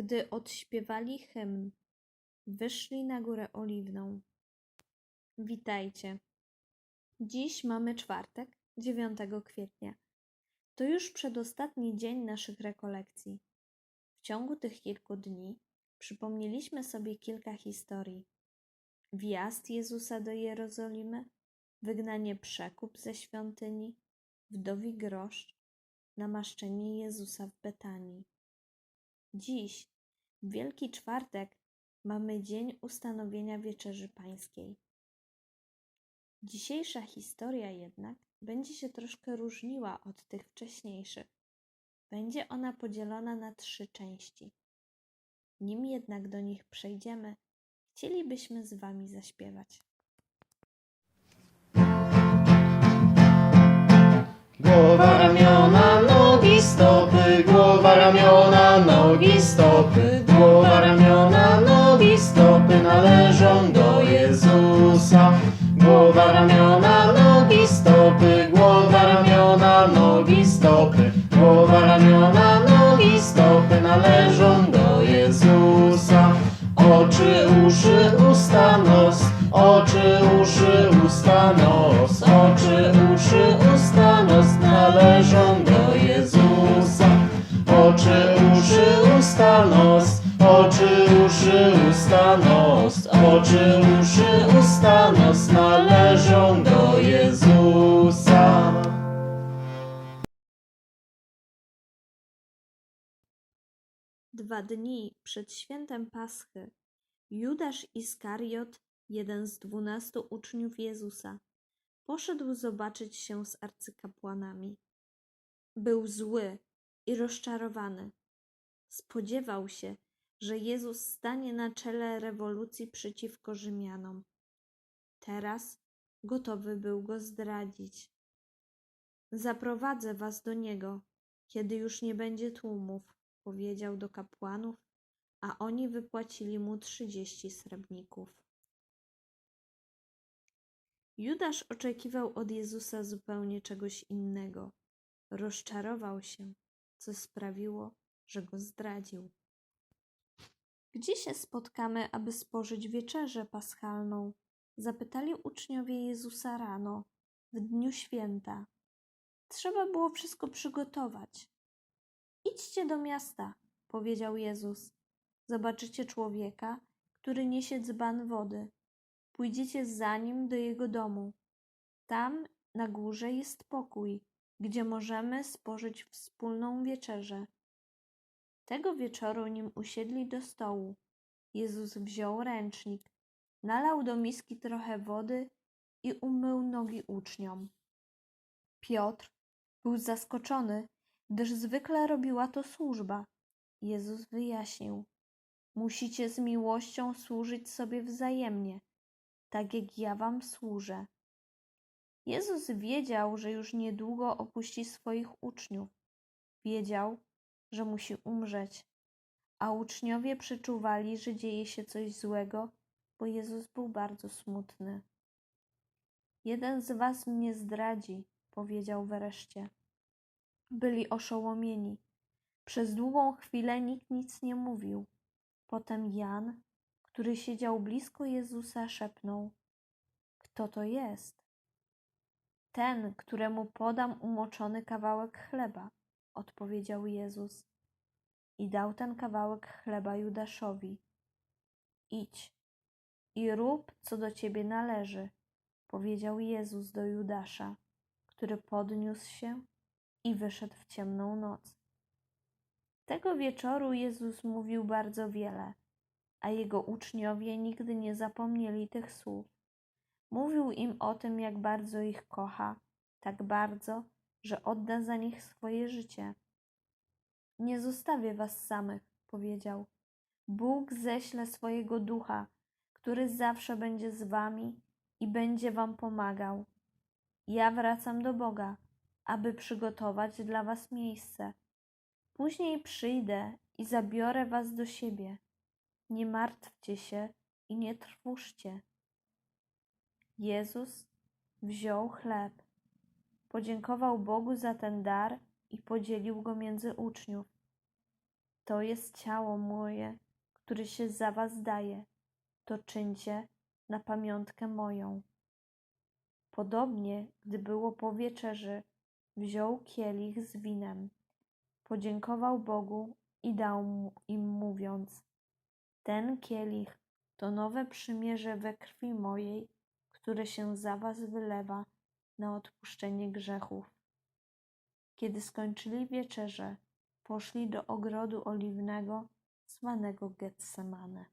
Gdy odśpiewali hymn, wyszli na górę oliwną. Witajcie. Dziś mamy czwartek, 9 kwietnia. To już przedostatni dzień naszych rekolekcji. W ciągu tych kilku dni przypomnieliśmy sobie kilka historii. Wjazd Jezusa do Jerozolimy, wygnanie przekup ze świątyni, wdowi grosz, namaszczenie Jezusa w Betanii. Dziś, Wielki Czwartek, mamy dzień ustanowienia Wieczerzy Pańskiej. Dzisiejsza historia jednak będzie się troszkę różniła od tych wcześniejszych. Będzie ona podzielona na trzy części. Nim jednak do nich przejdziemy, chcielibyśmy z Wami zaśpiewać. Głowa, ramiona, nogi, stopy, ramiona, nogi, stopy, głowa, ramiona, nogi, stopy należą do Jezusa. Głowa, ramiona, nogi, stopy, głowa, ramiona, nogi, stopy, głowa, ramiona, nogi, stopy należą do Jezusa. Oczy, uszy, usta, nos, oczy, uszy, usta, nos, oczy, uszy, usta, nos należą do Dwa dni przed świętem Paschy Judasz Iskariot, jeden z dwunastu uczniów Jezusa, poszedł zobaczyć się z arcykapłanami. Był zły i rozczarowany. Spodziewał się, że Jezus stanie na czele rewolucji przeciwko Rzymianom. Teraz gotowy był go zdradzić. Zaprowadzę was do niego, kiedy już nie będzie tłumów, powiedział do kapłanów, a oni wypłacili mu trzydzieści srebrników. Judasz oczekiwał od Jezusa zupełnie czegoś innego. Rozczarował się, co sprawiło, że go zdradził. Gdzie się spotkamy, aby spożyć wieczerzę paschalną? Zapytali uczniowie Jezusa rano, w dniu święta. Trzeba było wszystko przygotować. Idźcie do miasta, powiedział Jezus. Zobaczycie człowieka, który niesie dzban wody. Pójdziecie za nim do jego domu. Tam na górze jest pokój, gdzie możemy spożyć wspólną wieczerzę. Tego wieczoru, nim usiedli do stołu, Jezus wziął ręcznik, nalał do miski trochę wody i umył nogi uczniom. Piotr był zaskoczony, gdyż zwykle robiła to służba. Jezus wyjaśnił: Musicie z miłością służyć sobie wzajemnie, tak jak ja wam służę. Jezus wiedział, że już niedługo opuści swoich uczniów. Wiedział, że musi umrzeć, a uczniowie przeczuwali, że dzieje się coś złego, bo Jezus był bardzo smutny. Jeden z was mnie zdradzi, powiedział wreszcie. Byli oszołomieni. Przez długą chwilę nikt nic nie mówił. Potem Jan, który siedział blisko Jezusa, szepnął: Kto to jest? Ten, któremu podam umoczony kawałek chleba, odpowiedział Jezus. I dał ten kawałek chleba Judaszowi. Idź i rób, co do ciebie należy, powiedział Jezus do Judasza, który podniósł się i wyszedł w ciemną noc. Tego wieczoru Jezus mówił bardzo wiele, a jego uczniowie nigdy nie zapomnieli tych słów. Mówił im o tym, jak bardzo ich kocha, tak bardzo, że odda za nich swoje życie. Nie zostawię was samych, powiedział. Bóg ześle swojego ducha, który zawsze będzie z wami i będzie wam pomagał. Ja wracam do Boga, aby przygotować dla was miejsce. Później przyjdę i zabiorę was do siebie. Nie martwcie się i nie trwóżcie. Jezus wziął chleb, podziękował Bogu za ten dar i podzielił go między uczniów. to jest ciało moje, które się za was daje. To czyńcie na pamiątkę moją. Podobnie, gdy było po wieczerzy, wziął kielich z winem, podziękował Bogu i dał im mówiąc: Ten kielich to nowe przymierze we krwi mojej, które się za was wylewa na odpuszczenie grzechów. Kiedy skończyli wieczerzę, poszli do ogrodu oliwnego zwanego Getsemane.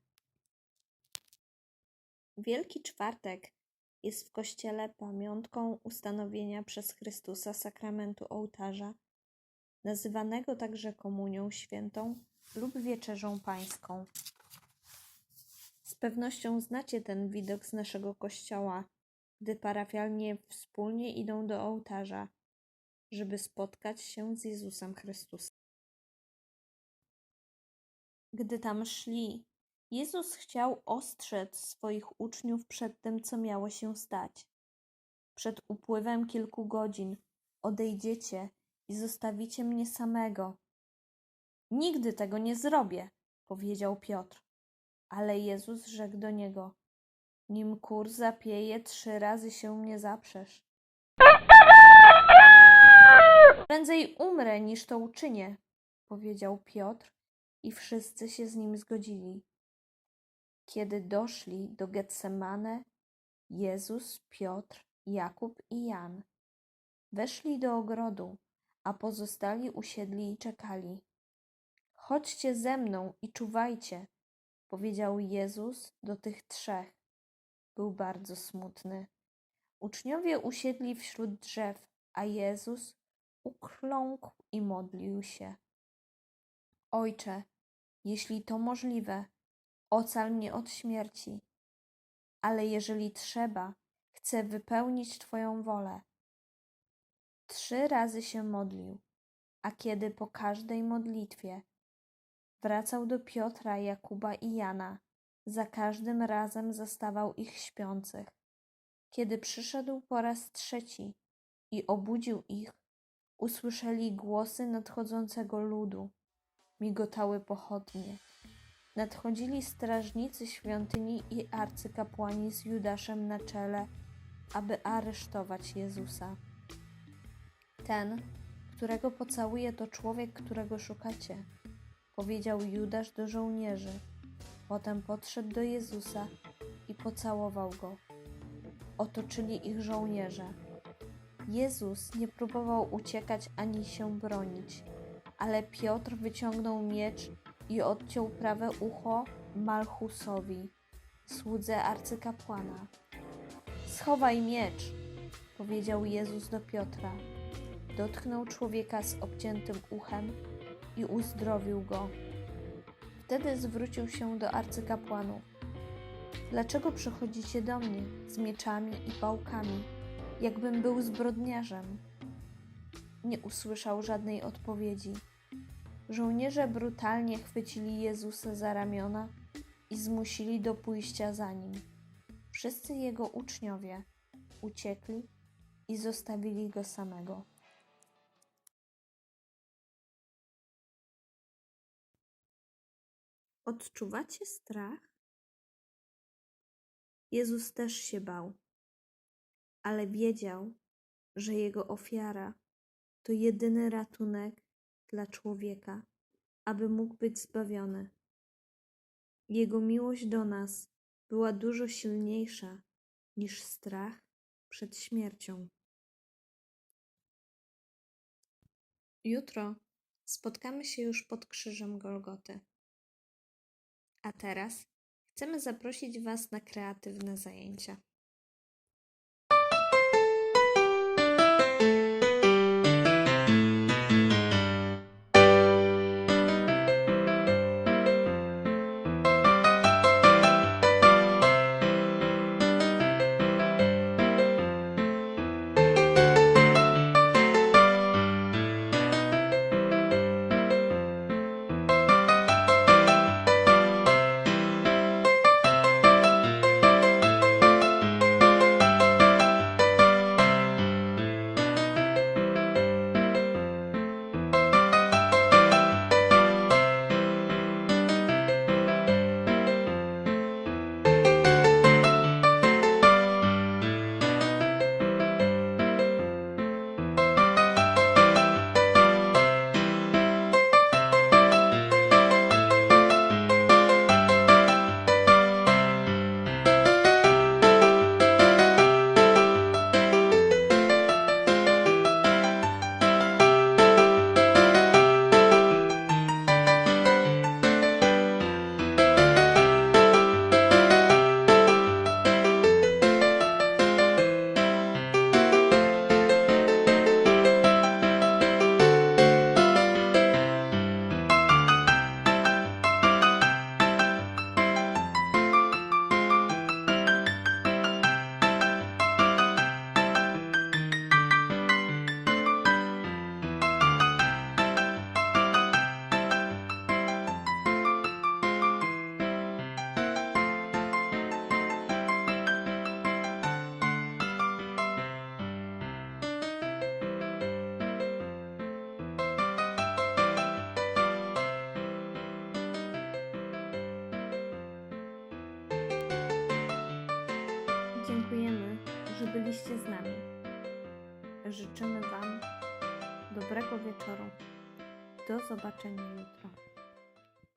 Wielki Czwartek jest w Kościele pamiątką ustanowienia przez Chrystusa sakramentu ołtarza, nazywanego także Komunią Świętą lub Wieczerzą Pańską. Z pewnością znacie ten widok z naszego kościoła, gdy parafialnie wspólnie idą do ołtarza, żeby spotkać się z Jezusem Chrystusem. Gdy tam szli, Jezus chciał ostrzec swoich uczniów przed tym, co miało się stać. Przed upływem kilku godzin odejdziecie i zostawicie mnie samego. Nigdy tego nie zrobię, powiedział Piotr. Ale Jezus rzekł do niego: Nim kur zapieje, trzy razy się mnie zaprzesz. Prędzej umrę, niż to uczynię, powiedział Piotr i wszyscy się z nim zgodzili. Kiedy doszli do Getsemane, Jezus, Piotr, Jakub i Jan weszli do ogrodu, a pozostali usiedli i czekali. Chodźcie ze mną i czuwajcie, powiedział Jezus do tych trzech. Był bardzo smutny. Uczniowie usiedli wśród drzew, a Jezus ukląkł i modlił się. Ojcze, jeśli to możliwe, ocal mnie od śmierci, ale jeżeli trzeba, chcę wypełnić Twoją wolę. Trzy razy się modlił, a kiedy po każdej modlitwie wracał do Piotra, Jakuba i Jana, za każdym razem zastawał ich śpiących. Kiedy przyszedł po raz trzeci i obudził ich, usłyszeli głosy nadchodzącego ludu, migotały pochodnie. Nadchodzili strażnicy świątyni i arcykapłani z Judaszem na czele, aby aresztować Jezusa. Ten, którego pocałuje, to człowiek, którego szukacie, powiedział Judasz do żołnierzy. Potem podszedł do Jezusa i pocałował go. Otoczyli ich żołnierze. Jezus nie próbował uciekać ani się bronić, ale Piotr wyciągnął miecz i odciął prawe ucho Malchusowi, słudze arcykapłana. Schowaj miecz, powiedział Jezus do Piotra. Dotknął człowieka z obciętym uchem i uzdrowił go. Wtedy zwrócił się do arcykapłanów. Dlaczego przychodzicie do mnie z mieczami i pałkami, jakbym był zbrodniarzem? Nie usłyszał żadnej odpowiedzi. Żołnierze brutalnie chwycili Jezusa za ramiona i zmusili do pójścia za nim. Wszyscy jego uczniowie uciekli i zostawili go samego. Odczuwacie strach? Jezus też się bał, ale wiedział, że jego ofiara to jedyny ratunek dla człowieka, aby mógł być zbawiony. Jego miłość do nas była dużo silniejsza niż strach przed śmiercią. Jutro spotkamy się już pod krzyżem Golgoty. A teraz chcemy zaprosić Was na kreatywne zajęcia. Byliście z nami. Życzymy Wam dobrego wieczoru. Do zobaczenia jutro.